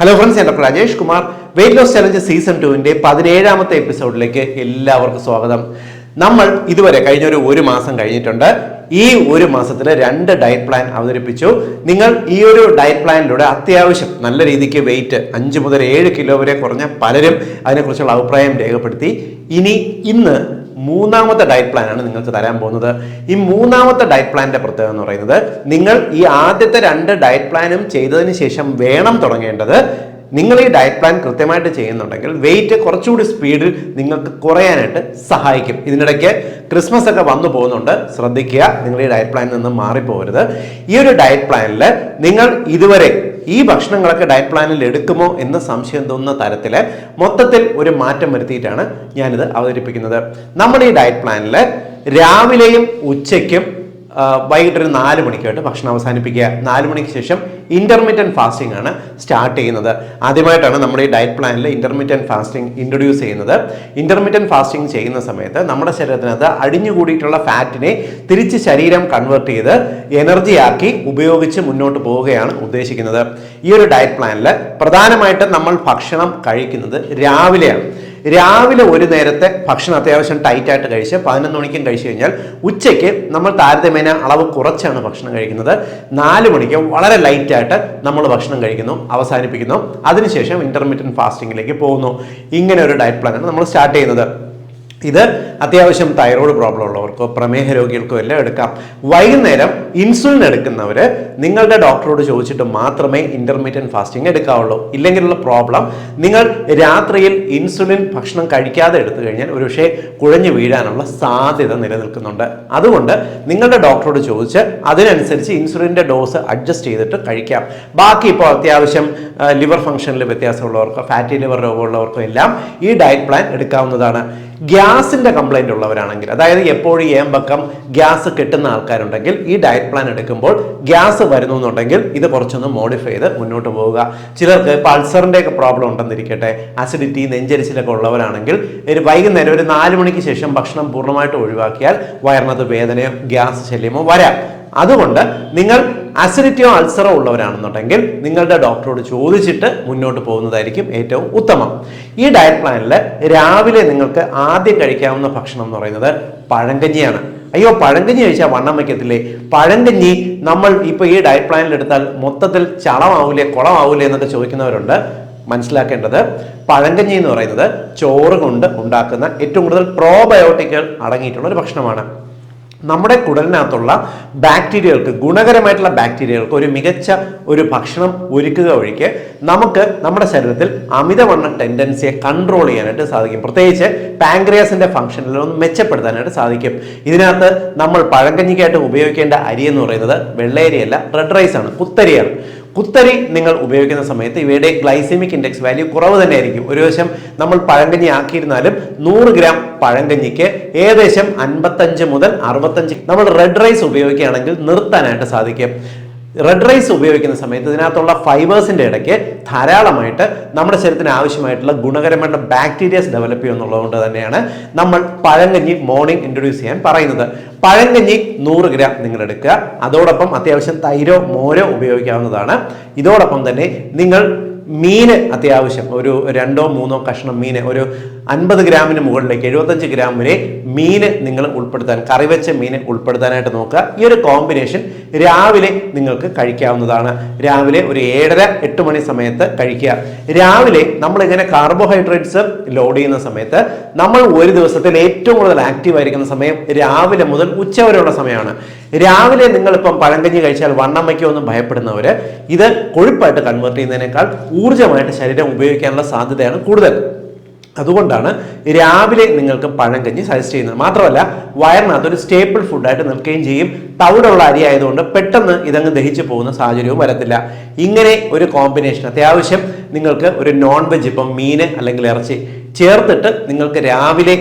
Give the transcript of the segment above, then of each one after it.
Hello friends എന്റെ Rajesh Kumar. Weight loss challenge season ടുവിന്റെ പതിനേഴാമത്തെ എപ്പിസോഡിലേക്ക് എല്ലാവർക്കും സ്വാഗതം. നമ്മൾ ഇതുവരെ കഴിഞ്ഞ ഒരു ഒരു മാസം കഴിഞ്ഞിട്ടുണ്ട്. ഈ ഒരു മാസത്തിൽ രണ്ട് ഡയറ്റ് പ്ലാൻ അവതരിപ്പിച്ചു. നിങ്ങൾ ഈ ഒരു ഡയറ്റ് പ്ലാനിലൂടെ അത്യാവശ്യം നല്ല രീതിക്ക് വെയിറ്റ് അഞ്ച് മുതൽ ഏഴ് കിലോ വരെ കുറഞ്ഞ പലരും അതിനെക്കുറിച്ചുള്ള അഭിപ്രായം രേഖപ്പെടുത്തി. ഇനി ഇന്ന് മൂന്നാമത്തെ ഡയറ്റ് പ്ലാനാണ് നിങ്ങൾക്ക് തരാൻ പോകുന്നത്. ഈ മൂന്നാമത്തെ ഡയറ്റ് പ്ലാനിന്റെ പ്രത്യേകത എന്ന് പറയുന്നത് നിങ്ങൾ ഈ ആദ്യത്തെ രണ്ട് ഡയറ്റ് പ്ലാനും ചെയ്തതിന് ശേഷം വേണം തുടങ്ങേണ്ടത് നിങ്ങൾ ഈ ഡയറ്റ് പ്ലാൻ കൃത്യമായിട്ട് ചെയ്യുന്നുണ്ടെങ്കിൽ വെയിറ്റ് കുറച്ചുകൂടി സ്പീഡിൽ നിങ്ങൾക്ക് കുറയാനായിട്ട് സഹായിക്കും. ഇതിനിടയ്ക്ക് ക്രിസ്മസ് ഒക്കെ വന്നു പോകുന്നുണ്ട്. ശ്രദ്ധിക്കുക നിങ്ങൾ ഈ ഡയറ്റ് പ്ലാനിൽ നിന്ന് മാറിപ്പോകരുത്. ഈ ഒരു ഡയറ്റ് പ്ലാനിൽ നിങ്ങൾ ഇതുവരെ ഈ ഭക്ഷണങ്ങളൊക്കെ ഡയറ്റ് പ്ലാനിൽ എടുക്കുമോ എന്ന് സംശയം തോന്നുന്ന തരത്തിൽ മൊത്തത്തിൽ ഒരു മാറ്റം വരുത്തിയിട്ടാണ് ഞാനിത് അവതരിപ്പിക്കുന്നത്. നമ്മൾ ഈ ഡയറ്റ് പ്ലാനിൽ രാവിലെയും ഉച്ചയ്ക്കും വൈകിട്ട് ഒരു നാല് മണിക്കായിട്ട് ഭക്ഷണം അവസാനിപ്പിക്കുക. നാല് മണിക്ക് ശേഷം ഇന്റർമീഡിയറ്റ് ഫാസ്റ്റിംഗ് ആണ് സ്റ്റാർട്ട് ചെയ്യുന്നത്. ആദ്യമായിട്ടാണ് നമ്മുടെ ഈ ഡയറ്റ് പ്ലാനിൽ ഇന്റർമീഡിയറ്റ് ഫാസ്റ്റിംഗ് ഇൻട്രൊഡ്യൂസ് ചെയ്യുന്നത്. ഇന്റർമീഡിയറ്റ് ഫാസ്റ്റിംഗ് ചെയ്യുന്ന സമയത്ത് നമ്മുടെ ശരീരത്തിനകത്ത് അടിഞ്ഞുകൂടിയിട്ടുള്ള ഫാറ്റിനെ തിരിച്ച് ശരീരം കൺവേർട്ട് ചെയ്ത് എനർജിയാക്കി ഉപയോഗിച്ച് മുന്നോട്ട് പോവുകയാണ് ഉദ്ദേശിക്കുന്നത്. ഈ ഒരു ഡയറ്റ് പ്ലാനിൽ പ്രധാനമായിട്ടും നമ്മൾ ഭക്ഷണം കഴിക്കുന്നത് രാവിലെയാണ്. രാവിലെ ഒരു നേരത്തെ ഭക്ഷണം അത്യാവശ്യം ടൈറ്റ് ആയിട്ട് കഴിച്ച് പതിനൊന്ന് മണിക്കും കഴിച്ചു കഴിഞ്ഞാൽ ഉച്ചയ്ക്ക് നമ്മൾ താരതമ്യേന അളവ് കുറച്ചാണ് ഭക്ഷണം കഴിക്കുന്നത്. നാല് മണിക്ക് വളരെ ലൈറ്റ് ആയിട്ട് നമ്മൾ ഭക്ഷണം കഴിക്കുന്നു അവസാനിപ്പിക്കുന്നു. അതിനുശേഷം ഇന്റർമീഡിയറ്റ് ഫാസ്റ്റിംഗിലേക്ക് പോകുന്നു. ഇങ്ങനെ ഒരു ഡയറ്റ് പ്ലാനാണ് നമ്മൾ സ്റ്റാർട്ട് ചെയ്യുന്നത്. ഇത് അത്യാവശ്യം തൈറോയ്ഡ് പ്രോബ്ലം ഉള്ളവർക്കോ പ്രമേഹ രോഗികൾക്കോ എല്ലാം എടുക്കാം. വൈകുന്നേരം ഇൻസുലിൻ എടുക്കുന്നവർ നിങ്ങളുടെ ഡോക്ടറോട് ചോദിച്ചിട്ട് മാത്രമേ ഇന്റർമീഡിയറ്റ് ഫാസ്റ്റിംഗ് എടുക്കാവുള്ളൂ. ഇല്ലെങ്കിലുള്ള പ്രോബ്ലം നിങ്ങൾ രാത്രിയിൽ ഇൻസുലിൻ ഭക്ഷണം കഴിക്കാതെ എടുത്തു കഴിഞ്ഞാൽ ഒരുപക്ഷെ കുഴഞ്ഞു വീഴാനുള്ള സാധ്യത നിലനിൽക്കുന്നുണ്ട്. അതുകൊണ്ട് നിങ്ങളുടെ ഡോക്ടറോട് ചോദിച്ച് അതിനനുസരിച്ച് ഇൻസുലിന്റെ ഡോസ് അഡ്ജസ്റ്റ് ചെയ്തിട്ട് കഴിക്കാം. ബാക്കി ഇപ്പോൾ അത്യാവശ്യം ലിവർ ഫംഗ്ഷനിൽ വ്യത്യാസമുള്ളവർക്കോ ഫാറ്റി ലിവർ രോഗമുള്ളവർക്കോ എല്ലാം ഈ ഡയറ്റ് പ്ലാൻ എടുക്കാവുന്നതാണ്. ഗ്യാസിന്റെ കംപ്ലൈന്റ് ഉള്ളവരാണെങ്കിൽ അതായത് എപ്പോഴും ഏമ്പക്കം ഗ്യാസ് കിട്ടുന്ന ആൾക്കാരുണ്ടെങ്കിൽ ഈ ഡയറ്റ് പ്ലാൻ എടുക്കുമ്പോൾ ഗ്യാസ് വരുന്നു എന്നുണ്ടെങ്കിൽ ഇത് കുറച്ചൊന്ന് മോഡിഫൈ ചെയ്ത് മുന്നോട്ട് പോവുക. ചിലർക്ക് ഇപ്പോൾ അൾസറിന്റെ ഒക്കെ പ്രോബ്ലം ഉണ്ടെന്നിരിക്കട്ടെ അസിഡിറ്റി നെഞ്ചരിച്ചിലൊക്കെ ഉള്ളവരാണെങ്കിൽ ഒരു വൈകുന്നേരം ഒരു നാല് മണിക്ക് ശേഷം ഭക്ഷണം പൂർണമായിട്ട് ഒഴിവാക്കിയാൽ വയറിനകത്ത് വേദനയോ ഗ്യാസ് ശല്യമോ വരാം. അതുകൊണ്ട് നിങ്ങൾ അസിഡിറ്റിയോ അൾസറോ ഉള്ളവരാണെന്നുണ്ടെങ്കിൽ നിങ്ങളുടെ ഡോക്ടറോട് ചോദിച്ചിട്ട് മുന്നോട്ട് പോകുന്നതായിരിക്കും ഏറ്റവും ഉത്തമം. ഈ ഡയറ്റ് പ്ലാനിൽ രാവിലെ നിങ്ങൾക്ക് ആദ്യം കഴിക്കാവുന്ന ഭക്ഷണം എന്ന് പറയുന്നത് പഴങ്കഞ്ഞിയാണ്. അയ്യോ പഴങ്കഞ്ഞി കഴിച്ചാൽ വണ്ണം വയ്ക്കത്തില്ലേ പഴങ്കഞ്ഞി നമ്മൾ ഇപ്പോൾ ഈ ഡയറ്റ് പ്ലാനിൽ എടുത്താൽ മൊത്തത്തിൽ ചളമാവൂലേ കുളമാവൂലേ എന്നൊക്കെ ചോദിക്കുന്നവരുണ്ട്. മനസ്സിലാക്കേണ്ടത് പഴങ്കഞ്ഞി എന്ന് പറയുന്നത് ചോറ് കൊണ്ട് ഉണ്ടാക്കുന്ന ഏറ്റവും കൂടുതൽ പ്രോബയോട്ടിക്കുകൾ അടങ്ങിയിട്ടുള്ള ഒരു ഭക്ഷണമാണ്. നമ്മുടെ കുടലിനകത്തുള്ള ബാക്ടീരിയകൾക്ക് ഗുണകരമായിട്ടുള്ള ബാക്ടീരിയകൾക്ക് ഒരു മികച്ച ഒരു ഭക്ഷണം ഒരുക്കുക വഴിക്ക് നമുക്ക് നമ്മുടെ ശരീരത്തിൽ അമിതവണ്ണ ടെൻഡൻസിയെ കൺട്രോൾ ചെയ്യാനായിട്ട് സാധിക്കും. പ്രത്യേകിച്ച് പാങ്ക്രിയാസിന്റെ ഫംഗ്ഷനിൽ ഒന്ന് മെച്ചപ്പെടുത്താനായിട്ട് സാധിക്കും. ഇതിനകത്ത് നമ്മൾ പഴങ്കഞ്ഞിക്കായിട്ട് ഉപയോഗിക്കേണ്ട അരി എന്ന് പറയുന്നത് വെള്ളയരിയല്ല റെഡ് റൈസ് ആണ് കുത്തരിയാണ് കുത്തരി നിങ്ങൾ ഉപയോഗിക്കുന്ന സമയത്ത് ഇവയുടെ ഗ്ലൈസെമിക് ഇൻഡെക്സ് വാല്യൂ കുറവ് തന്നെ ആയിരിക്കും ഒരു വശം നമ്മൾ പഴങ്കഞ്ഞി ആക്കിയിരുന്നാലും നൂറ് ഗ്രാം പഴങ്കഞ്ഞിക്ക് ഏകദേശം അൻപത്തഞ്ച് മുതൽ അറുപത്തഞ്ച് നമ്മൾ റെഡ് റൈസ് ഉപയോഗിക്കുകയാണെങ്കിൽ നിർത്താനായിട്ട് സാധിക്കും. റെഡ് റൈസ് ഉപയോഗിക്കുന്ന സമയത്ത് ഇതിനകത്തുള്ള ഫൈബേഴ്സിന്റെ ഇടയ്ക്ക് ധാരാളമായിട്ട് നമ്മുടെ ശരീരത്തിന് ആവശ്യമായിട്ടുള്ള ഗുണകരമായിട്ടുള്ള ബാക്ടീരിയസ് ഡെവലപ്പ് ചെയ്യുന്നുള്ളതുകൊണ്ട് തന്നെയാണ് നമ്മൾ പഴങ്കഞ്ഞി മോർണിംഗ് ഇൻട്രൊഡ്യൂസ് ചെയ്യാൻ പറയുന്നത്. പഴങ്കഞ്ഞി നൂറ് ഗ്രാം നിങ്ങൾ എടുക്കുക. അതോടൊപ്പം അത്യാവശ്യം തൈരോ മോരോ ഉപയോഗിക്കാവുന്നതാണ്. ഇതോടൊപ്പം തന്നെ നിങ്ങൾ മീന് അത്യാവശ്യം. ഒരു രണ്ടോ മൂന്നോ കഷ്ണം മീന്. ഒരു അൻപത് ഗ്രാമിന് മുകളിലേക്ക് എഴുപത്തഞ്ച് ഗ്രാം വരെ മീന് നിങ്ങൾ ഉൾപ്പെടുത്താൻ കറി വെച്ച മീന് ഉൾപ്പെടുത്താനായിട്ട് നോക്കുക. ഈ ഒരു കോമ്പിനേഷൻ രാവിലെ നിങ്ങൾക്ക് കഴിക്കാവുന്നതാണ്. രാവിലെ ഒരു ഏഴര എട്ട് മണി സമയത്ത് കഴിക്കുക. രാവിലെ നമ്മൾ ഇങ്ങനെ കാർബോഹൈഡ്രേറ്റ്സ് ലോഡ് ചെയ്യുന്ന സമയത്ത് നമ്മൾ ഒരു ദിവസത്തിൽ ഏറ്റവും കൂടുതൽ ആക്റ്റീവ് ആയിരിക്കുന്ന സമയം രാവിലെ മുതൽ ഉച്ച വരെയുള്ള സമയമാണ്. രാവിലെ നിങ്ങളിപ്പം പഴങ്കഞ്ഞി കഴിച്ചാൽ വണ്ണം ഒന്നും ഭയപ്പെടുന്നവർ ഇത് കൊഴുപ്പായിട്ട് കൺവേർട്ട് ചെയ്യുന്നതിനേക്കാൾ ഊർജമായിട്ട് ശരീരം ഉപയോഗിക്കാനുള്ള സാധ്യതയാണ് കൂടുതൽ. അതുകൊണ്ടാണ് രാവിലെ നിങ്ങൾക്ക് പഴങ്കഞ്ഞി സജസ്റ്റ് ചെയ്യുന്നത്. മാത്രമല്ല വയറിനകത്ത് ഒരു സ്റ്റേപ്പിൾ ഫുഡായിട്ട് നിൽക്കുകയും ചെയ്യും. തവിടുള്ള അരി ആയതുകൊണ്ട് പെട്ടെന്ന് ഇതങ്ങ് ദഹിച്ചു പോകുന്ന സാഹചര്യവും വരത്തില്ല. ഇങ്ങനെ ഒരു കോമ്പിനേഷൻ അത്യാവശ്യം നിങ്ങൾക്ക് ഒരു നോൺ വെജ് ഇപ്പം മീന് അല്ലെങ്കിൽ ഇറച്ചി ചേർത്തിട്ട് നിങ്ങൾക്ക് രാവിലെ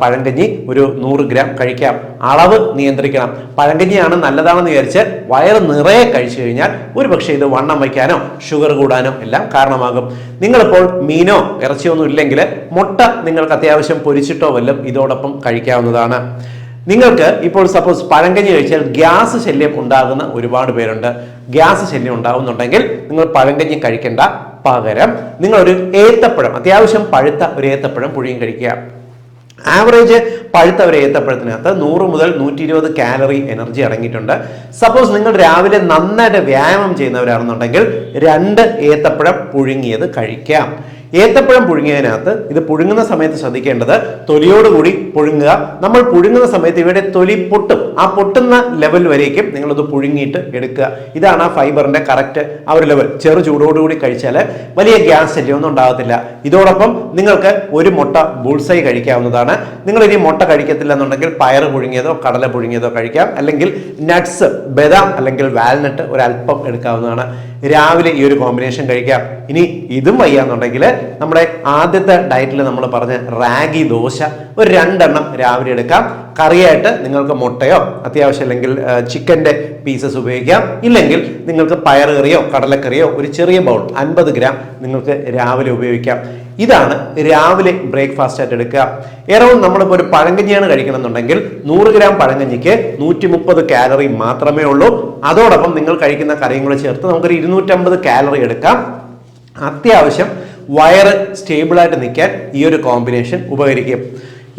പഴങ്കഞ്ഞി ഒരു നൂറ് ഗ്രാം കഴിക്കാം. അളവ് നിയന്ത്രിക്കണം. പഴങ്കഞ്ഞിയാണ് നല്ലതാണെന്ന് വിചാരിച്ച് വയറ് നിറയെ കഴിച്ചു കഴിഞ്ഞാൽ ഒരു പക്ഷേ ഇത് വണ്ണം വയ്ക്കാനോ ഷുഗർ കൂടാനോ എല്ലാം കാരണമാകും. നിങ്ങളിപ്പോൾ മീനോ ഇറച്ചിയോ ഒന്നും ഇല്ലെങ്കിൽ മുട്ട നിങ്ങൾക്ക് അത്യാവശ്യം പൊരിച്ചിട്ടോ വല്ലതും ഇതോടൊപ്പം കഴിക്കാവുന്നതാണ്. നിങ്ങൾക്ക് ഇപ്പോൾ സപ്പോസ് പഴങ്കഞ്ഞി കഴിച്ചാൽ ഗ്യാസ് ശല്യം ഉണ്ടാകുന്ന ഒരുപാട് പേരുണ്ട്. ഗ്യാസ് ശല്യം ഉണ്ടാകുന്നുണ്ടെങ്കിൽ നിങ്ങൾ പഴങ്കഞ്ഞി കഴിക്കേണ്ട പകരം നിങ്ങൾ ഒരു ഏത്തപ്പഴം അത്യാവശ്യം പഴുത്ത ഒരു ഏത്തപ്പഴം പുഴിയും കഴിക്കുക. ആവറേജ് പഴുത്ത ഒരു ഏത്തപ്പഴത്തിനകത്ത് നൂറ് മുതൽ നൂറ്റി ഇരുപത് കാലറി എനർജി അടങ്ങിയിട്ടുണ്ട്. സപ്പോസ് നിങ്ങൾ രാവിലെ നന്നായിട്ട് വ്യായാമം ചെയ്യുന്നവരാണെന്നുണ്ടെങ്കിൽ രണ്ട് ഏത്തപ്പഴം പുഴുങ്ങിയത് കഴിക്കാം. ഏത്തപ്പഴം പുഴുങ്ങിയതിനകത്ത് ഇത് പുഴുങ്ങുന്ന സമയത്ത് ശ്രദ്ധിക്കേണ്ടത് തൊലിയോടുകൂടി പുഴുങ്ങുക. നമ്മൾ പുഴുങ്ങുന്ന സമയത്ത് ഇവയുടെ തൊലി പൊട്ടും. ആ പൊട്ടുന്ന ലെവൽ വരേക്കും നിങ്ങളത് പുഴുങ്ങിയിട്ട് എടുക്കുക. ഇതാണ് ആ ഫൈബറിന്റെ കറക്റ്റ് ആ ഒരു ലെവൽ ചെറു ചൂടോടുകൂടി കഴിച്ചാൽ വലിയ ഗ്യാസ് ശല്യമൊന്നും ഉണ്ടാകത്തില്ല. ഇതോടൊപ്പം നിങ്ങൾക്ക് ഒരു മുട്ട ബുൾസൈ കഴിക്കാവുന്നതാണ്. നിങ്ങൾ ഇനി മുട്ട കഴിക്കത്തില്ല എന്നുണ്ടെങ്കിൽ പയർ പുഴുങ്ങിയതോ കടല പുഴുങ്ങിയതോ കഴിക്കാം. അല്ലെങ്കിൽ നട്ട്സ് ബദാം അല്ലെങ്കിൽ വാൽനട്ട് ഒരല്പം എടുക്കാവുന്നതാണ്. രാവിലെ ഈ ഒരു കോമ്പിനേഷൻ കഴിക്കാം. ഇനി ഇതും വയ്യാന്നുണ്ടെങ്കിൽ നമ്മുടെ ആദ്യത്തെ ഡയറ്റിൽ നമ്മൾ പറഞ്ഞ റാഗി ദോശ ഒരു രണ്ടെണ്ണം രാവിലെ എടുക്കാം. കറിയായിട്ട് നിങ്ങൾക്ക് മുട്ടയോ അത്യാവശ്യം അല്ലെങ്കിൽ ചിക്കന്റെ പീസസ് ഉപയോഗിക്കാം. ഇല്ലെങ്കിൽ നിങ്ങൾക്ക് പയറുകറിയോ കടലക്കറിയോ ഒരു ചെറിയ ബൗൾ അൻപത് ഗ്രാം നിങ്ങൾക്ക് രാവിലെ ഉപയോഗിക്കാം. ഇതാണ് രാവിലെ ബ്രേക്ക്ഫാസ്റ്റ് ആയിട്ട് എടുക്കുക. എറൗണ്ട് നമ്മളിപ്പോൾ ഒരു പഴങ്കഞ്ഞിയാണ് കഴിക്കണമെന്നുണ്ടെങ്കിൽ നൂറ് ഗ്രാം പഴങ്കഞ്ഞിക്ക് നൂറ്റി മുപ്പത് കാലറി മാത്രമേ ഉള്ളൂ. അതോടൊപ്പം നിങ്ങൾ കഴിക്കുന്ന കറിയും കൂടെ ചേർത്ത് നമുക്കൊരു ഇരുന്നൂറ്റമ്പത് കാലറി എടുക്കാം. അത്യാവശ്യം വയറ് സ്റ്റേബിളായിട്ട് നിൽക്കാൻ ഈ ഒരു കോമ്പിനേഷൻ ഉപകരിക്കും.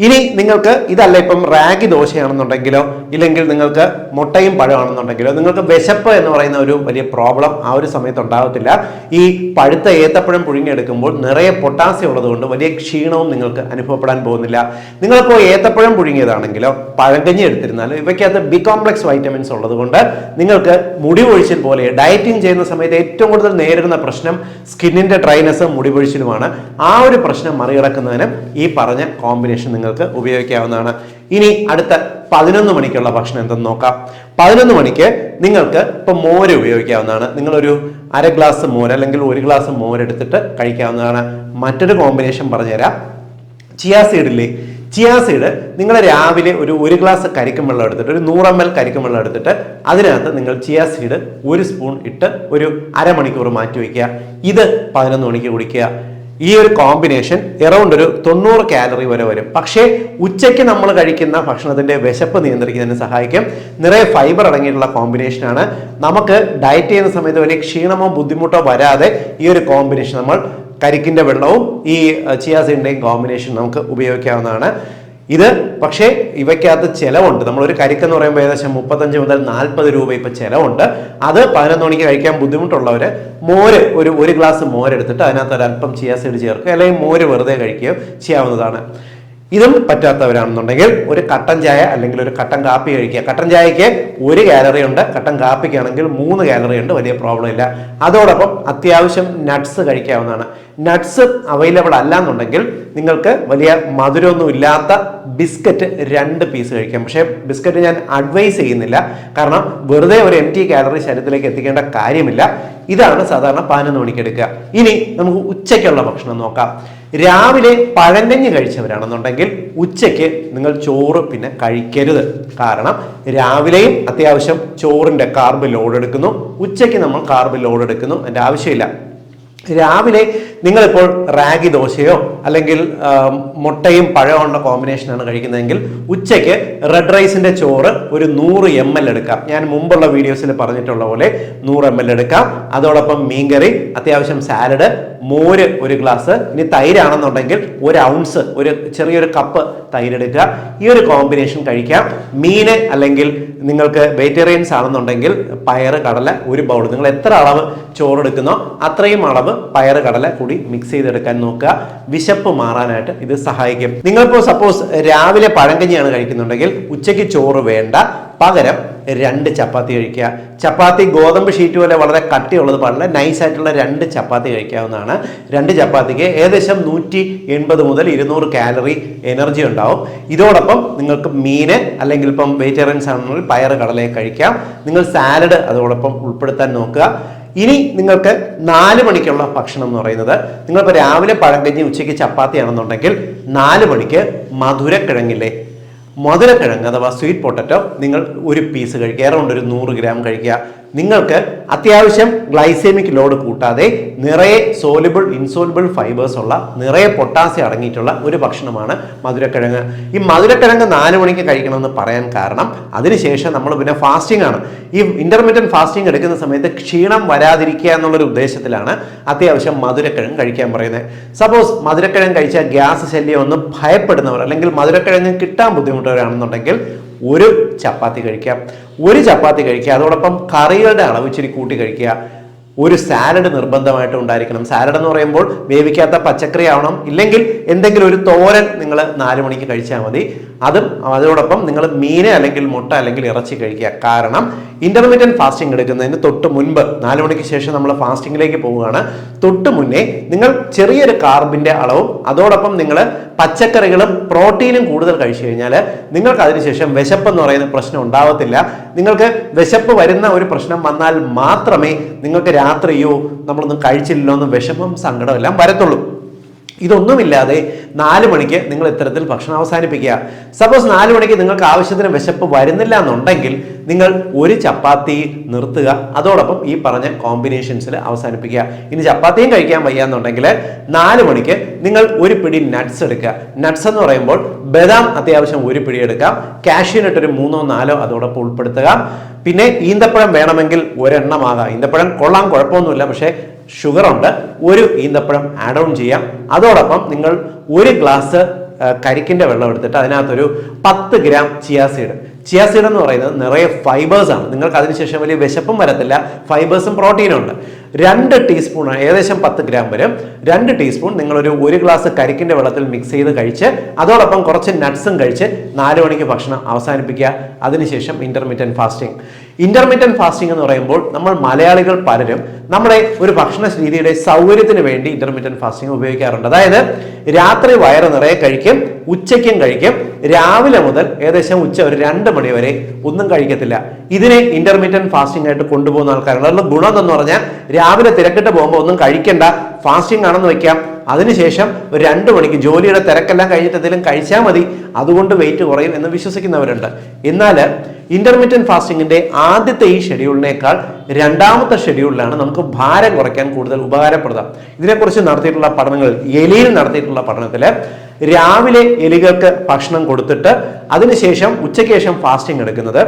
ഇനി നിങ്ങൾക്ക് ഇതല്ല ഇപ്പം റാഗി ദോശയാണെന്നുണ്ടെങ്കിലോ ഇല്ലെങ്കിൽ നിങ്ങൾക്ക് മുട്ടയും പഴമാണെന്നുണ്ടെങ്കിലോ നിങ്ങൾക്ക് വിശപ്പ് എന്ന് പറയുന്ന ഒരു വലിയ പ്രോബ്ലം ആ ഒരു സമയത്ത് ഉണ്ടാകത്തില്ല. ഈ പഴുത്ത ഏത്തപ്പഴം പുഴുങ്ങിയെടുക്കുമ്പോൾ നിറയെ പൊട്ടാസ്യം ഉള്ളതുകൊണ്ട് വലിയ ക്ഷീണവും നിങ്ങൾക്ക് അനുഭവപ്പെടാൻ പോകുന്നില്ല. നിങ്ങളിപ്പോൾ ഏത്തപ്പഴം പുഴുങ്ങിയതാണെങ്കിലോ പഴങ്കഞ്ഞി എടുത്തിരുന്നാലും ഇവയ്ക്കകത്ത് ബി കോംപ്ലക്സ് വൈറ്റമിൻസ് ഉള്ളതുകൊണ്ട് നിങ്ങൾക്ക് മുടി പൊഴിച്ചിൽ പോലെ ഡയറ്റിംഗ് ചെയ്യുന്ന സമയത്ത് ഏറ്റവും കൂടുതൽ നേരിടുന്ന പ്രശ്നം സ്കിന്നിന്റെ ഡ്രൈനെസ്സും മുടി പൊഴിച്ചിലുമാണ് ആ ഒരു പ്രശ്നം മറികടക്കുന്നതിന് ഈ പറഞ്ഞ കോമ്പിനേഷൻ നിങ്ങൾക്ക് ഉപയോഗിക്കാവുന്നതാണ്. ഇനി അടുത്ത പതിനൊന്ന് മണിക്കുള്ള ഭക്ഷണം എന്തെന്ന് നോക്കാം. പതിനൊന്ന് മണിക്ക് നിങ്ങൾക്ക് ഇപ്പം മോര് ഉപയോഗിക്കാവുന്നതാണ്. നിങ്ങളൊരു അര ഗ്ലാസ് മോര് അല്ലെങ്കിൽ ഒരു ഗ്ലാസ് മോര് എടുത്തിട്ട് കഴിക്കാവുന്നതാണ്. മറ്റൊരു കോമ്പിനേഷൻ പറഞ്ഞുതരാം. ചിയാ സീഡില്ലേ ചിയാ സീഡ് നിങ്ങൾ രാവിലെ ഒരു ഒരു ഗ്ലാസ് കരിക്കും വെള്ളം എടുത്തിട്ട് ഒരു നൂറ് എം എൽ കരിക്കും വെള്ളം എടുത്തിട്ട് അതിനകത്ത് നിങ്ങൾ ചിയാ സീഡ് ഒരു സ്പൂൺ ഇട്ട് ഒരു അരമണിക്കൂർ മാറ്റി വയ്ക്കുക. ഇത് പതിനൊന്ന് മണിക്ക് കുടിക്കുക. ഈ ഒരു കോമ്പിനേഷൻ എറൗണ്ട് ഒരു തൊണ്ണൂറ് കാലറി വരെ വരും. പക്ഷേ ഉച്ചയ്ക്ക് നമ്മൾ കഴിക്കുന്ന ഭക്ഷണത്തിന്റെ വിശപ്പ് നിയന്ത്രിക്കുന്നതിന് സഹായിക്കും. നിറയെ ഫൈബർ അടങ്ങിയിട്ടുള്ള കോമ്പിനേഷനാണ് നമുക്ക് ഡയറ്റ് ചെയ്യുന്ന സമയത്ത് വലിയ ക്ഷീണമോ ബുദ്ധിമുട്ടോ വരാതെ ഈ ഒരു കോമ്പിനേഷൻ നമ്മൾ കരിക്കിന്റെ വെള്ളവും ഈ ചിയാസിന്റെയും കോമ്പിനേഷൻ നമുക്ക് ഉപയോഗിക്കാവുന്നതാണ്. ഇത് പക്ഷേ ഇവയ്ക്കകത്ത് ചിലവുണ്ട്. നമ്മൾ ഒരു കരിക്കെന്ന് പറയുമ്പോൾ ഏകദേശം മുപ്പത്തഞ്ച് മുതൽ നാൽപ്പത് രൂപ ഇപ്പം ചിലവുണ്ട്. അത് പതിനൊന്ന് മണിക്ക് കഴിക്കാൻ ബുദ്ധിമുട്ടുള്ളവർ മോര് ഒരു ഒരു ഗ്ലാസ് മോരെടുത്തിട്ട് അതിനകത്ത് ഒരല്പം ചിയാ സീഡ് ചേർക്കുക. അല്ലെങ്കിൽ മോര് വെറുതെ കഴിക്കുകയോ ചെയ്യാവുന്നതാണ്. ഇതും പറ്റാത്തവരാണെന്നുണ്ടെങ്കിൽ ഒരു കട്ടൻ ചായ അല്ലെങ്കിൽ ഒരു കട്ടൻ കാപ്പി കഴിക്കുക. കട്ടൻ ചായക്ക് ഒരു കാലറി ഉണ്ട് കട്ടൻ കാപ്പിക്കാണെങ്കിൽ മൂന്ന് കാലറി ഉണ്ട് വലിയ പ്രോബ്ലം ഇല്ല. അതോടൊപ്പം അത്യാവശ്യം നട്ട്സ് കഴിക്കാവുന്നതാണ്. നട്ട്സ് അവൈലബിൾ അല്ല എന്നുണ്ടെങ്കിൽ നിങ്ങൾക്ക് വലിയ മധുരമൊന്നും ഇല്ലാത്ത ബിസ്ക്കറ്റ് രണ്ട് പീസ് കഴിക്കാം. പക്ഷേ ബിസ്ക്കറ്റ് ഞാൻ അഡ്വൈസ് ചെയ്യുന്നില്ല. കാരണം വെറുതെ ഒരു എം ടി കാലറി ശരീരത്തിലേക്ക് എത്തിക്കേണ്ട കാര്യമില്ല. ഇതാണ് സാധാരണ പതിനൊന്ന് മണിക്ക് എടുക്കുക. ഇനി നമുക്ക് ഉച്ചയ്ക്കുള്ള ഭക്ഷണം നോക്കാം. രാവിലെ പഴങ്കഞ്ഞ് കഴിച്ചവരാണെന്നുണ്ടെങ്കിൽ ഉച്ചയ്ക്ക് നിങ്ങൾ ചോറ് പിന്നെ കഴിക്കരുത്. കാരണം രാവിലെയും അത്യാവശ്യം ചോറിന്റെ കാർബ് ലോഡ് എടുക്കുന്നു. ഉച്ചയ്ക്ക് നമ്മൾ കാർബ് ലോഡ് എടുക്കുന്നു. അതിന്റെ ആവശ്യമില്ല. രാവിലെ നിങ്ങളിപ്പോൾ റാഗി ദോശയോ അല്ലെങ്കിൽ മുട്ടയും പഴമുള്ള കോമ്പിനേഷനാണ് കഴിക്കുന്നതെങ്കിൽ ഉച്ചയ്ക്ക് റെഡ് റൈസിന്റെ ചോറ് ഒരു നൂറ് എം എൽ എടുക്കാം. ഞാൻ മുമ്പുള്ള വീഡിയോസിൽ പറഞ്ഞിട്ടുള്ള പോലെ നൂറ് എം എൽ എടുക്കാം. അതോടൊപ്പം മീൻകറി അത്യാവശ്യം സാലഡ് മോര് ഒരു ഗ്ലാസ് ഇനി തൈരാണെന്നുണ്ടെങ്കിൽ ഒരു ഔൺസ് ഒരു ചെറിയൊരു കപ്പ് തൈരെടുക്കുക ഈ ഒരു കോമ്പിനേഷൻ കഴിക്കാം. മീന് അല്ലെങ്കിൽ നിങ്ങൾക്ക് വെജിറ്റേറിയൻസ് ആണെന്നുണ്ടെങ്കിൽ പയറ് കടല ഒരു ബൗൾ നിങ്ങൾ എത്ര അളവ് ചോറെടുക്കുന്നോ അത്രയും അളവ് പയറ് കടല കൂടി മിക്സ് ചെയ്തെടുക്കാൻ നോക്കുക. വിശപ്പ് മാറാനായിട്ട് ഇത് സഹായിക്കും. നിങ്ങളിപ്പോൾ സപ്പോസ് രാവിലെ പഴങ്കഞ്ഞിയാണ് കഴിക്കുന്നുണ്ടെങ്കിൽ ഉച്ചയ്ക്ക് ചോറ് വേണ്ട. പകരം രണ്ട് ചപ്പാത്തി കഴിക്കുക. ചപ്പാത്തി ഗോതമ്പ് ഷീറ്റ് പോലെ വളരെ കട്ടിയുള്ളത് പാടില്ല. നൈസ് ആയിട്ടുള്ള രണ്ട് ചപ്പാത്തി കഴിക്കാവുന്നതാണ്. രണ്ട് ചപ്പാത്തിക്ക് ഏകദേശം നൂറ്റി എൺപത് മുതൽ ഇരുന്നൂറ് കാലറി എനർജി ഉണ്ടാവും. ഇതോടൊപ്പം നിങ്ങൾക്ക് മീന് അല്ലെങ്കിൽ ഇപ്പം വെജിറ്റേറിയൻസ് ആണെങ്കിൽ പയർ കടലയെ കഴിക്കാം. നിങ്ങൾ സാലഡ് അതോടൊപ്പം ഉൾപ്പെടുത്താൻ നോക്കുക. ഇനി നിങ്ങൾക്ക് നാല് മണിക്കുള്ള ഭക്ഷണം എന്ന് പറയുന്നത് നിങ്ങളിപ്പോൾ രാവിലെ പഴങ്കഞ്ഞി ഉച്ചയ്ക്ക് ചപ്പാത്തി ആണെന്നുണ്ടെങ്കിൽ നാല് മണിക്ക് മധുരക്കിഴങ്ങില്ലേ? മധുരക്കിഴങ്ങ് അഥവാ സ്വീറ്റ് പൊട്ടറ്റോ നിങ്ങൾ ഒരു പീസ് കഴിക്കുക. അറൗണ്ട് ഒരു നൂറ് ഗ്രാം കഴിക്കുക. നിങ്ങൾക്ക് അത്യാവശ്യം ഗ്ലൈസേമിക് ലോഡ് കൂട്ടാതെ നിറയെ സോലിബിൾ ഇൻസോലിബിൾ ഫൈബേഴ്സ് ഉള്ള നിറയെ പൊട്ടാസ്യം അടങ്ങിയിട്ടുള്ള ഒരു ഭക്ഷണമാണ് മധുരക്കിഴങ്ങ്. ഈ മധുരക്കിഴങ്ങ് നാല് മണിക്ക് കഴിക്കണമെന്ന് പറയാൻ കാരണം അതിനുശേഷം നമ്മൾ പിന്നെ ഫാസ്റ്റിംഗ് ആണ്. ഈ ഇന്റർമീഡിയറ്റ് ഫാസ്റ്റിംഗ് എടുക്കുന്ന സമയത്ത് ക്ഷീണം വരാതിരിക്കുക എന്നുള്ളൊരു ഉദ്ദേശത്തിലാണ് അത്യാവശ്യം മധുരക്കിഴങ്ങ് കഴിക്കാൻ പറയുന്നത്. സപ്പോസ് മധുരക്കിഴങ്ങ് കഴിച്ചാൽ ഗ്യാസ് ശല്യം ഒന്ന് ഭയപ്പെടുന്നവർ അല്ലെങ്കിൽ മധുരക്കിഴങ്ങ് കിട്ടാൻ ബുദ്ധിമുട്ടുള്ളവരാണെന്നുണ്ടെങ്കിൽ ഒരു ചപ്പാത്തി കഴിക്കാം ഒരു ചപ്പാത്തി കഴിക്കുക. അതോടൊപ്പം കറികളുടെ അളവ് ഇച്ചിരി കൂട്ടി കഴിക്കുക. ഒരു സാലഡ് നിർബന്ധമായിട്ട് ഉണ്ടായിരിക്കണം. സാലഡ് എന്ന് പറയുമ്പോൾ വേവിക്കാത്ത പച്ചക്കറി ആവണം ഇല്ലെങ്കിൽ എന്തെങ്കിലും ഒരു തോരൻ നിങ്ങൾ നാല് മണിക്ക് കഴിച്ചാൽ മതി. അതും അതോടൊപ്പം നിങ്ങൾ മീന് അല്ലെങ്കിൽ മുട്ട അല്ലെങ്കിൽ ഇറച്ചി കഴിക്കുക. കാരണം ഇന്റർമീഡിയറ്റ് ഫാസ്റ്റിംഗ് എടുക്കുന്നതിന് തൊട്ട് മുൻപ് നാല് മണിക്ക് ശേഷം നമ്മൾ ഫാസ്റ്റിംഗിലേക്ക് പോവുകയാണ്. തൊട്ട് മുന്നേ നിങ്ങൾ ചെറിയൊരു കാർബിന്റെ അളവും അതോടൊപ്പം നിങ്ങൾ പച്ചക്കറികളും പ്രോട്ടീനും കൂടുതൽ കഴിച്ചു കഴിഞ്ഞാൽ നിങ്ങൾക്ക് അതിനുശേഷം വിശപ്പ് എന്ന് പറയുന്ന പ്രശ്നം ഉണ്ടാവത്തില്ല. നിങ്ങൾക്ക് വിശപ്പ് വരുന്ന ഒരു പ്രശ്നം വന്നാൽ മാത്രമേ നിങ്ങൾക്ക് രാത്രിയോ നമ്മളൊന്നും കഴിച്ചില്ലല്ലോ എന്ന് വിഷമം സങ്കടം എല്ലാം വരത്തുള്ളൂ. ഇതൊന്നുമില്ലാതെ നാല് മണിക്ക് നിങ്ങൾ ഇത്തരത്തിൽ ഭക്ഷണം അവസാനിപ്പിക്കുക. സപ്പോസ് നാല് മണിക്ക് നിങ്ങൾക്ക് ആവശ്യത്തിന് വിശപ്പ് വരുന്നില്ല എന്നുണ്ടെങ്കിൽ നിങ്ങൾ ഒരു ചപ്പാത്തി നിർത്തുക. അതോടൊപ്പം ഈ പറഞ്ഞ കോമ്പിനേഷൻസിൽ അവസാനിപ്പിക്കുക. ഇനി ചപ്പാത്തിയും കഴിക്കാൻ വയ്യ എന്നുണ്ടെങ്കിൽ നാല് മണിക്ക് നിങ്ങൾ ഒരു പിടി നട്ട്സ് എടുക്കുക. നട്ട്സ് എന്ന് പറയുമ്പോൾ ബദാം അത്യാവശ്യം ഒരു പിടി എടുക്കാം. കാഷ്യൂനട്ട് ഒരു മൂന്നോ നാലോ അതോടൊപ്പം ഉൾപ്പെടുത്തുക. പിന്നെ ഈന്തപ്പഴം വേണമെങ്കിൽ ഒരെണ്ണമാകാം. ഈന്തപ്പഴം കൊള്ളാം കുഴപ്പമൊന്നുമില്ല. പക്ഷേ ഷുഗർ ഉണ്ട് ഒരു ഈന്തപ്പഴം ആഡ് ഓൺ ചെയ്യാം. അതോടൊപ്പം നിങ്ങൾ ഒരു ഗ്ലാസ് കരിക്കിന്റെ വെള്ളം എടുത്തിട്ട് അതിനകത്തൊരു പത്ത് ഗ്രാം ചിയാസീഡ് ചിയാസീഡ് എന്ന് പറയുന്നത് നിറയെ ഫൈബേഴ്സ് ആണ്. നിങ്ങൾക്ക് അതിനുശേഷം വലിയ വിശപ്പും വരത്തില്ല. ഫൈബേഴ്സും പ്രോട്ടീനും ഉണ്ട്. രണ്ട് ടീസ്പൂൺ ഏകദേശം പത്ത് ഗ്രാം വരും. രണ്ട് ടീസ്പൂൺ നിങ്ങളൊരു ഒരു ഗ്ലാസ് കരിക്കിന്റെ വെള്ളത്തിൽ മിക്സ് ചെയ്ത് കഴിച്ച് അതോടൊപ്പം കുറച്ച് നട്ട്സും കഴിച്ച് നാല് മണിക്ക് ഭക്ഷണം അവസാനിപ്പിക്കുക. അതിനുശേഷം ഇന്റർമീഡിയറ്റ് ഫാസ്റ്റിംഗ് ഇന്റർമീഡിയറ്റ് ഫാസ്റ്റിംഗ് എന്ന് പറയുമ്പോൾ നമ്മൾ മലയാളികൾ പലരും നമ്മുടെ ഒരു ഭക്ഷണ രീതിയുടെ സൗകര്യത്തിന് വേണ്ടി ഇന്റർമീഡിയറ്റ് ഫാസ്റ്റിംഗ് ഉപയോഗിക്കാറുണ്ട്. അതായത് രാത്രി വയറ് നിറയെ കഴിക്കും ഉച്ചയ്ക്കും കഴിക്കും. രാവിലെ മുതൽ ഏകദേശം ഉച്ച ഒരു രണ്ട് മണി വരെ ഒന്നും കഴിക്കത്തില്ല. ഇതിനെ ഇന്റർമീഡിയറ്റ് ഫാസ്റ്റിംഗ് ആയിട്ട് കൊണ്ടുപോകുന്ന ആൾക്കാരുണ്ട്. അതിനുള്ള ഗുണം എന്ന് പറഞ്ഞാൽ രാവിലെ തിരക്കിട്ട് പോകുമ്പോൾ ഒന്നും കഴിക്കണ്ട. ഫാസ്റ്റിംഗ് ആണെന്ന് വെക്കാം. അതിനുശേഷം ഒരു രണ്ട് മണിക്ക് ജോലിയുടെ തിരക്കെല്ലാം കഴിഞ്ഞിട്ട് എന്തെങ്കിലും കഴിച്ചാൽ മതി. അതുകൊണ്ട് വെയിറ്റ് കുറയും എന്ന് വിശ്വസിക്കുന്നവരുണ്ട്. എന്നാൽ ഇന്റർമീഡിയറ്റ് ഫാസ്റ്റിംഗിന്റെ ആദ്യത്തെ ഈ ഷെഡ്യൂളിനേക്കാൾ രണ്ടാമത്തെ ഷെഡ്യൂളിലാണ് നമുക്ക് ഭാരം കുറയ്ക്കാൻ കൂടുതൽ ഉപകാരപ്രദം ഇതിനെക്കുറിച്ച് നടത്തിയിട്ടുള്ള പഠനങ്ങൾ എലിയിൽ നടത്തിയിട്ടുള്ള പഠനത്തിൽ രാവിലെ എലികൾക്ക് ഭക്ഷണം കൊടുത്തിട്ട് അതിനുശേഷം ഉച്ചയ്ക്ക് ശേഷം ഫാസ്റ്റിംഗ് എടുക്കുന്നത്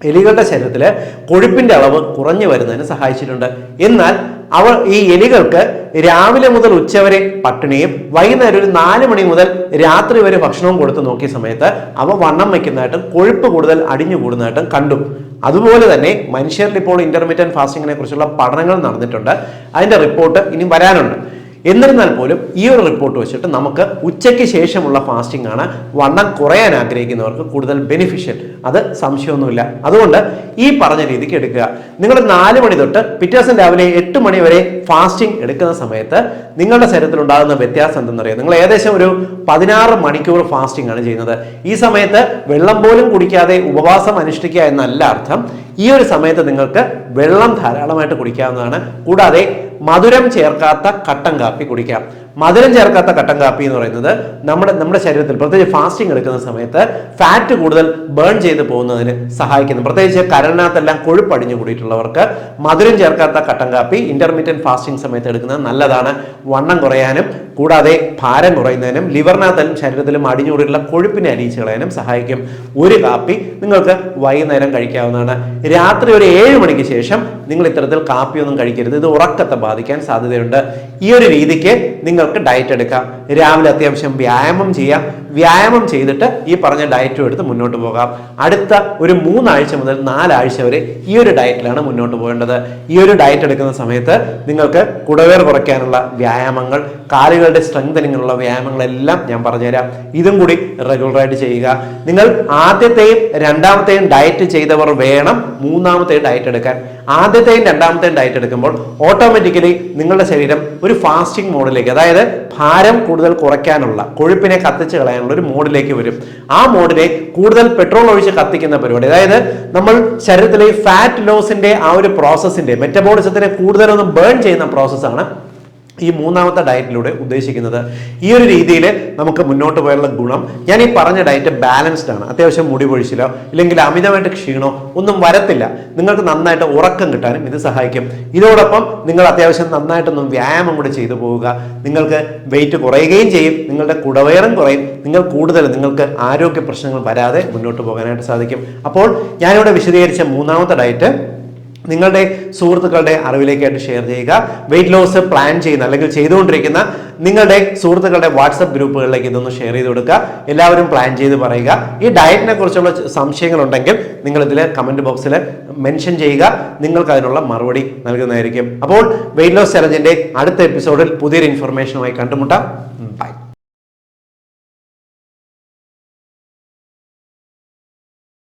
എലികളുടെ ശരീരത്തിൽ കൊഴുപ്പിന്റെ അളവ് കുറഞ്ഞു വരുന്നതിന് സഹായിച്ചിട്ടുണ്ട്. എന്നാൽ അവർ ഈ എലികൾക്ക് രാവിലെ മുതൽ ഉച്ചവരെ പട്ടിണിയും വൈകുന്നേരം ഒരു നാല് മണി മുതൽ രാത്രി വരെ ഭക്ഷണവും കൊടുത്ത് നോക്കിയ സമയത്ത് അവ വണ്ണം വയ്ക്കുന്നതായിട്ടും കൊഴുപ്പ് കൂടുതൽ അടിഞ്ഞു കൂടുന്നതായിട്ടും കണ്ടു. അതുപോലെ തന്നെ മനുഷ്യരിൽ ഇപ്പോൾ ഇന്റർമീഡിയറ്റ് ഫാസ്റ്റിങ്ങിനെ കുറിച്ചുള്ള പഠനങ്ങൾ നടന്നിട്ടുണ്ട്. അതിന്റെ റിപ്പോർട്ട് ഇനി വരാനുണ്ട്. എന്നിരുന്നാൽ പോലും ഈ ഒരു റിപ്പോർട്ട് വെച്ചിട്ട് നമുക്ക് ഉച്ചയ്ക്ക് ശേഷമുള്ള ഫാസ്റ്റിംഗ് ആണ് വണ്ണം കുറയാൻ ആഗ്രഹിക്കുന്നവർക്ക് കൂടുതൽ ബെനിഫിഷ്യൽ അത് സംശയമൊന്നുമില്ല. അതുകൊണ്ട് ഈ പറഞ്ഞ രീതിക്ക് എടുക്കുക. നിങ്ങൾ നാല് മണി തൊട്ട് പിറ്റേ ദിവസം രാവിലെ എട്ട് മണി വരെ ഫാസ്റ്റിംഗ് എടുക്കുന്ന സമയത്ത് നിങ്ങളുടെ ശരീരത്തിൽ ഉണ്ടാകുന്ന വ്യത്യാസം എന്തെന്നറിയാം നിങ്ങൾ ഏകദേശം ഒരു പതിനാറ് മണിക്കൂർ ഫാസ്റ്റിംഗ് ആണ് ചെയ്യുന്നത്. ഈ സമയത്ത് വെള്ളം പോലും കുടിക്കാതെ ഉപവാസം അനുഷ്ഠിക്കുക എന്നല്ല അർത്ഥം. ഈ ഒരു സമയത്ത് നിങ്ങൾക്ക് വെള്ളം ധാരാളമായിട്ട് കുടിക്കാവുന്നതാണ്. കൂടാതെ മധുരം ചേർക്കാത്ത കട്ടൻ കാപ്പി കുടിക്കാം. മധുരം ചേർക്കാത്ത കട്ടൻ കാപ്പി എന്ന് പറയുന്നത് നമ്മുടെ നമ്മുടെ ശരീരത്തിൽ പ്രത്യേകിച്ച് ഫാസ്റ്റിംഗ് എടുക്കുന്ന സമയത്ത് ഫാറ്റ് കൂടുതൽ ബേൺ ചെയ്ത് പോകുന്നതിന് സഹായിക്കുന്നു. പ്രത്യേകിച്ച് കൊഴുപ്പ് അടിഞ്ഞു കൂടിയിട്ടുള്ളവർക്ക് മധുരം ചേർക്കാത്ത കട്ടൻ കാപ്പി ഇന്റർമീഡിയറ്റ് ഫാസ്റ്റിംഗ് സമയത്ത് എടുക്കുന്നത് നല്ലതാണ്. വണ്ണം കുറയാനും കൂടാതെ ഭാരം കുറയുന്നതിനും ലിവറിനകത്തും ശരീരത്തിലും അടിഞ്ഞുകൂടിയിട്ടുള്ള കൊഴുപ്പിനെ അലിയിച്ച് കളയാനും സഹായിക്കും. ഒരു കാപ്പി നിങ്ങൾക്ക് വൈകുന്നേരം കഴിക്കാവുന്നതാണ്. രാത്രി ഒരു ഏഴ് മണിക്ക് ശേഷം നിങ്ങൾ ഇത്തരത്തിൽ കാപ്പിയൊന്നും കഴിക്കരുത്. ഇത് ഉറക്കത്തെ ബാധിക്കാൻ സാധ്യതയുണ്ട്. ഈ ഒരു രീതിക്ക് നിങ്ങൾക്ക് ഡയറ്റ് എടുക്കാം. രാവിലെ അത്യാവശ്യം വ്യായാമം ചെയ്യാം. വ്യായാമം ചെയ്തിട്ട് ഈ പറഞ്ഞ ഡയറ്റും എടുത്ത് മുന്നോട്ട് പോകാം. അടുത്ത ഒരു മൂന്നാഴ്ച മുതൽ നാലാഴ്ച വരെ ഈ ഒരു ഡയറ്റിലാണ് മുന്നോട്ട് പോകേണ്ടത്. ഈ ഒരു ഡയറ്റ് എടുക്കുന്ന സമയത്ത് നിങ്ങൾക്ക് കുടവേർ കുറയ്ക്കാനുള്ള വ്യായാമങ്ങൾ കാലുകളുടെ സ്ട്രെങ്തനിങ്ങിനുള്ള വ്യായാമങ്ങളെല്ലാം ഞാൻ പറഞ്ഞുതരാം. ഇതും കൂടി റെഗുലറായിട്ട് ചെയ്യുക. നിങ്ങൾ ആദ്യത്തെയും രണ്ടാമത്തെയും ഡയറ്റ് ചെയ്തവർ വേണം മൂന്നാമത്തെയും ഡയറ്റ് എടുക്കാൻ. ആദ്യത്തെയും രണ്ടാമത്തെയും ഡയറ്റ് എടുക്കുമ്പോൾ ഓട്ടോമാറ്റിക്കലി നിങ്ങളുടെ ശരീരം ഒരു ഫാസ്റ്റിംഗ് മോഡിലേക്ക് അതായത് ഭാരം കൂടുതൽ കുറയ്ക്കാനുള്ള കൊഴുപ്പിനെ കത്തിച്ച് കളയാനുള്ള ഒരു മോഡിലേക്ക് വരും. ആ മോഡിനെ കൂടുതൽ പെട്രോൾ ഒഴിച്ച് കത്തിക്കുന്ന പരിപാടി അതായത് നമ്മൾ ശരീരത്തിലെ ഫാറ്റ് ലോസിന്റെ ആ ഒരു പ്രോസസ്സിന്റെ മെറ്റബോളിസത്തിനെ കൂടുതലൊന്നും ബേൺ ചെയ്യുന്ന പ്രോസസ്സാണ് ഈ മൂന്നാമത്തെ ഡയറ്റിലൂടെ ഉദ്ദേശിക്കുന്നത് ഈ ഒരു രീതിയിൽ നമുക്ക് മുന്നോട്ട് പോയുള്ള ഗുണം. ഞാൻ ഈ പറഞ്ഞ ഡയറ്റ് ബാലൻസ്ഡ് ആണ്. അത്യാവശ്യം മുടി പൊഴിച്ചിലോ ഇല്ലെങ്കിൽ അമിതമായിട്ട് ക്ഷീണോ ഒന്നും വരത്തില്ല. നിങ്ങൾക്ക് നന്നായിട്ട് ഉറക്കം കിട്ടാനും ഇത് സഹായിക്കും. ഇതോടൊപ്പം നിങ്ങൾ അത്യാവശ്യം നന്നായിട്ടൊന്നും വ്യായാമം കൂടെ ചെയ്തു പോവുക. നിങ്ങൾക്ക് വെയിറ്റ് കുറയുകയും ചെയ്യും. നിങ്ങളുടെ കുടവയറും കുറയും. നിങ്ങൾ കൂടുതൽ നിങ്ങൾക്ക് ആരോഗ്യ പ്രശ്നങ്ങൾ വരാതെ മുന്നോട്ട് പോകാനായിട്ട് സാധിക്കും. അപ്പോൾ ഞാനിവിടെ വിശദീകരിച്ച മൂന്നാമത്തെ ഡയറ്റ് നിങ്ങളുടെ സുഹൃത്തുക്കളുടെ അറിവിലേക്കായിട്ട് ഷെയർ ചെയ്യുക. വെയിറ്റ് ലോസ് പ്ലാൻ ചെയ്യുന്ന അല്ലെങ്കിൽ ചെയ്തുകൊണ്ടിരിക്കുന്ന നിങ്ങളുടെ സുഹൃത്തുക്കളുടെ വാട്സപ്പ് ഗ്രൂപ്പുകളിലേക്ക് ഇതൊന്ന് ഷെയർ ചെയ്ത് കൊടുക്കുക. എല്ലാവരും പ്ലാൻ ചെയ്ത് പറയുക. ഈ ഡയറ്റിനെ കുറിച്ചുള്ള സംശയങ്ങളുണ്ടെങ്കിൽ നിങ്ങൾ ഇതിൽ കമന്റ് ബോക്സിൽ മെൻഷൻ ചെയ്യുക. നിങ്ങൾക്ക് അതിനുള്ള മറുപടി നൽകുന്നതായിരിക്കും. അപ്പോൾ വെയിറ്റ് ലോസ് ചലഞ്ചിന്റെ അടുത്ത എപ്പിസോഡിൽ പുതിയൊരു ഇൻഫർമേഷനുമായി കണ്ടുമുട്ടാം. ബൈ